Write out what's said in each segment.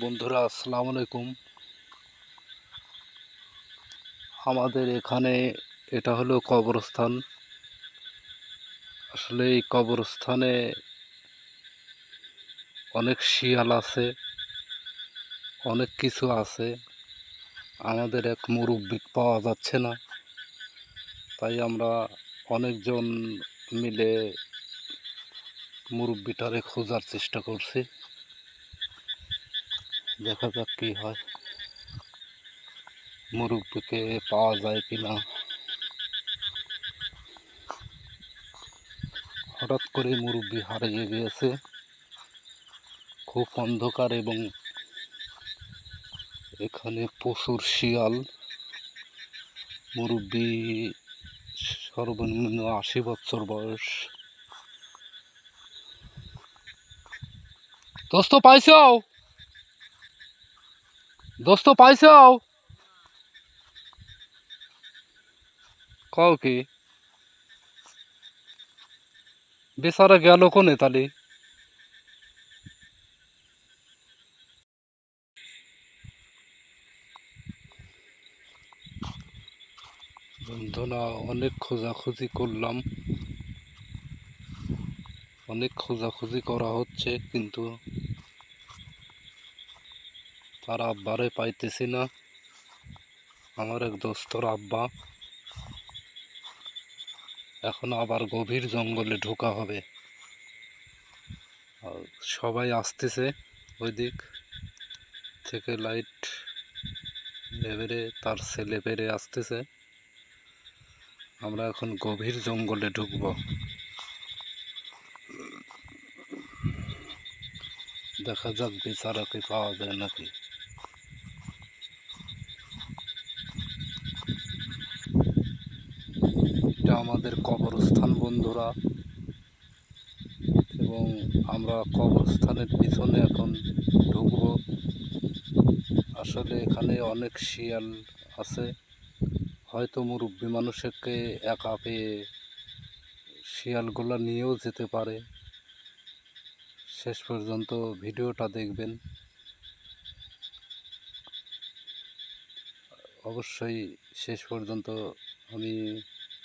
বন্ধুরা, আসসালামু আলাইকুম। আমাদের এখানে এটা হলো কবরস্থান। আসলে এই কবরস্থানে অনেক শিয়াল আছে, অনেক কিছু আছে। আমাদের এক মুরব্বি পাওয়া যাচ্ছে না। তাই আমরা অনেকজন মিলে মুরব্বিটারে খোঁজার চেষ্টা করছি। দেখা যাক কি হয়। মুরব্বিকে পাওয়া যায় কিনা। হঠাৎ করে মুরব্বি হারিয়ে গিয়েছে। খুব অন্ধকার এবং এখানে প্রচুর শিয়াল। মুরব্বি সর্বনিম্ন আশি বছর বয়স। দোস্ত, পাইছ? দোস্ত পাইছ? কও কি? বেচারা গেল কোনে তালি? বন্ধুরা, অনেক খোঁজাখুঁজি করলাম। অনেক খোঁজাখুঁজি করা হচ্ছে, কিন্তু তার আব্বারে পাইতেছি না। আমার এক দোস্তর আব্বা। এখন আবার গভীর জঙ্গলে ঢোকা হবে। আর সবাই আসতেছে ওই দিক থেকে লাইট লেবেরে তার ছেলে পেরে আসতেছে। আমরা এখন গভীর জঙ্গলে ঢুকব। দেখা যাক বিচারাকে পাওয়া যায় নাকি। আমাদের কবরস্থান, বন্ধুরা। এবং আমরা কবরস্থানের পিছনে এখন ঢুকব। আসলে এখানে অনেক শিয়াল আছে। হয়তো মুরব্বী মানুষকে একা পেয়ে শিয়ালগুলো নিয়েও যেতে পারে। শেষ পর্যন্ত ভিডিওটা দেখবেন। অবশ্যই শেষ পর্যন্ত আমি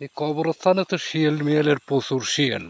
এই কবরস্থানে তো শিয়াল মিয়ালের প্রচুর শিয়াল।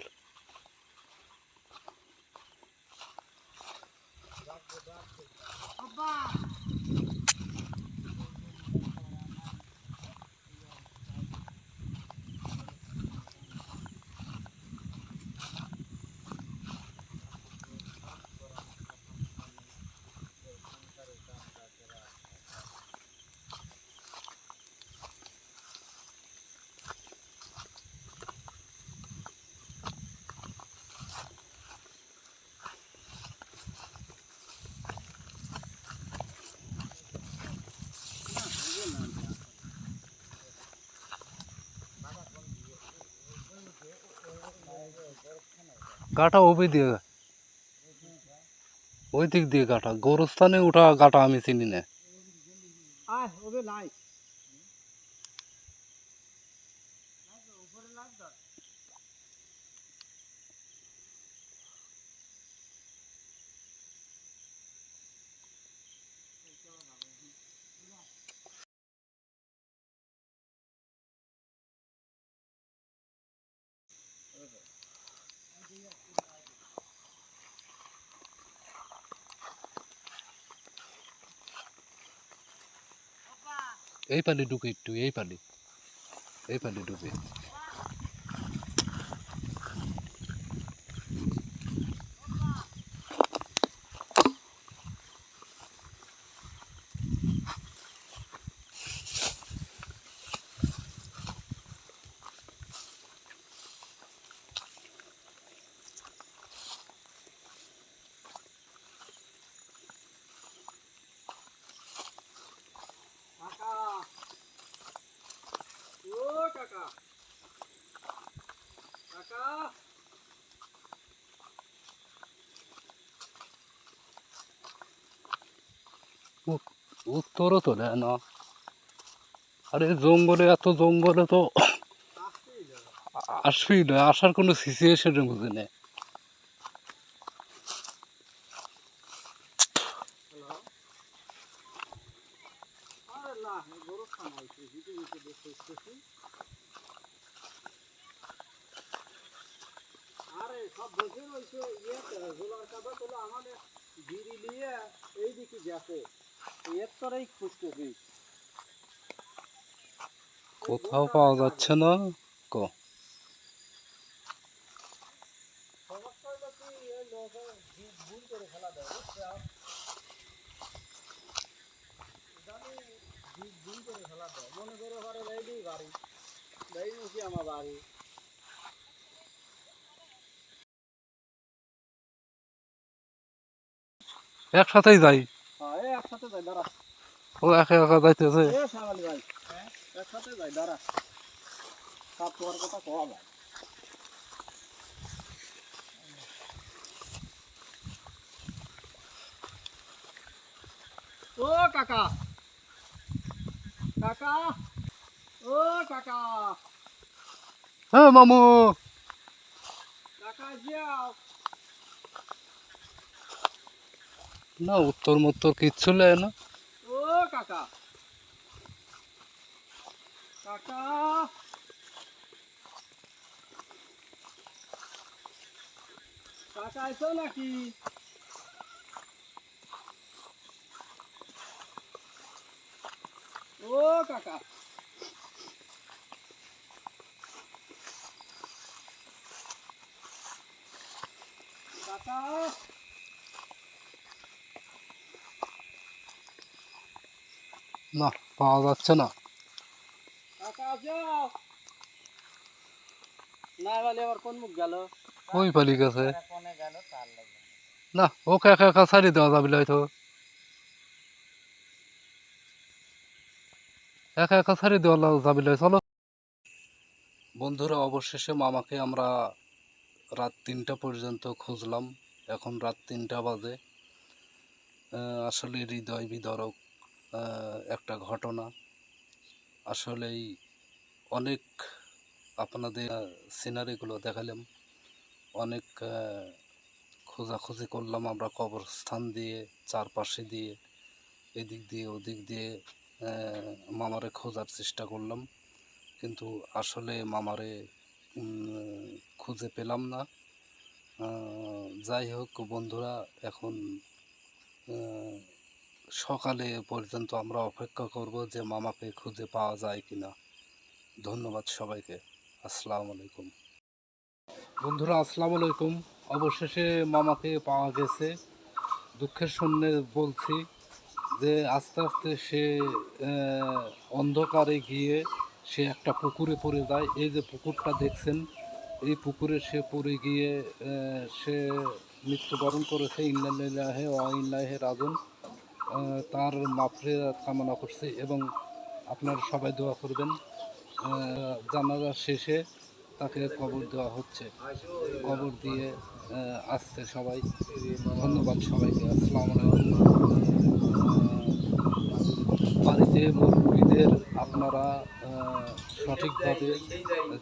গাটা ওই দিয়ে ওই দিক দিয়ে গাটা গোরস্থানে ওঠা গাটা আমি চিনি না এই পালি ঢুকে একটু এই পালি এই পালি ঢুকে কাকা কাকা উত্তরও তো দেয় না। আরে জঙ্গলে এত জঙ্গলে তো আসবেই না আসার কোনো সিচুয়েশন বুঝে নেই। না গরু খামাইছে দেখতে সব বসে রয়েছে ইয়ে গোলার কাদা তোলা আমাদের গিরি নিয়ে এই দিকে গেছে এর তরেই খুঁজতেছি কোথাও পাওয়া যাচ্ছে না ক। মনে করে ঘরে বাড়ি লাইলি আমার বাড়ি। একসাথেই যাই হ্যাঁ এই একসাথে যাই দাঁড়া ও একা একা যাইতেছে এ সামালি ভাই হ্যাঁ একসাথে যাই দাঁড়া সব তোমার কথা কওয়া যায় ও কাকা কাকা ও কাকা হ্যাঁ মামু কাকা যাও না উত্তর মত্তর কিচ্ছু নেয় না। ও কাকা। কাকা। কাকা নাকি? ও কাকা। কাকা। না পাওয়া যাচ্ছে না। ওই পালি গেছে। না ওকে একা একা ছাড়িয়ে দেওয়া যাবে হয়তো। একা একা ছাড়িয়ে দেওয়া যাবে চলো। বন্ধুরা অবশেষে মামাকে আমরা রাত তিনটা পর্যন্ত খুঁজলাম। এখন রাত তিনটা বাজে। আসলে হৃদয় বিদারক। একটা ঘটনা। আসলেই অনেক আপনাদের সিনারিগুলো দেখালাম। অনেক খোঁজাখুঁজি করলাম আমরা কবরস্থান দিয়ে, চারপাশে দিয়ে, এদিক দিয়ে ওদিক দিয়ে মামারে খোঁজার চেষ্টা করলাম। কিন্তু আসলে মামারে খুঁজে পেলাম না। যাই হোক বন্ধুরা, এখন সকালে পর্যন্ত আমরা অপেক্ষা করব যে মামাকে খুঁজে পাওয়া যায় কিনা। ধন্যবাদ সবাইকে। আসসালামু আলাইকুম। বন্ধুরা আসসালামু আলাইকুম। অবশেষে মামাকে পাওয়া গেছে। দুঃখের সঙ্গে বলছি যে আস্তে আস্তে সে অন্ধকারে গিয়ে সে একটা পুকুরে পড়ে যায়। এই যে পুকুরটা দেখছেন এই পুকুরে সে পড়ে গিয়ে সে মৃত্যুবরণ করেছে। ইন্লাহে ইন্লাহে রাজন আহ, তার মাফরে কামনা করছি এবং আপনারা সবাই দোয়া করবেন। জানাজা শেষে তাকে কবর দেওয়া হচ্ছে। কবর দিয়ে আসছে সবাই। ধন্যবাদ সবাইকে। আসসালামু বাড়িতে মুরব্বীদের আপনারা সঠিকভাবে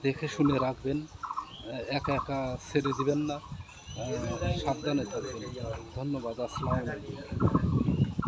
দেখে শুনে রাখবেন। একা একা ছেড়ে দিবেন না। সাবধানে থাকবেন। ধন্যবাদ। আসসালামু আলাইকুম।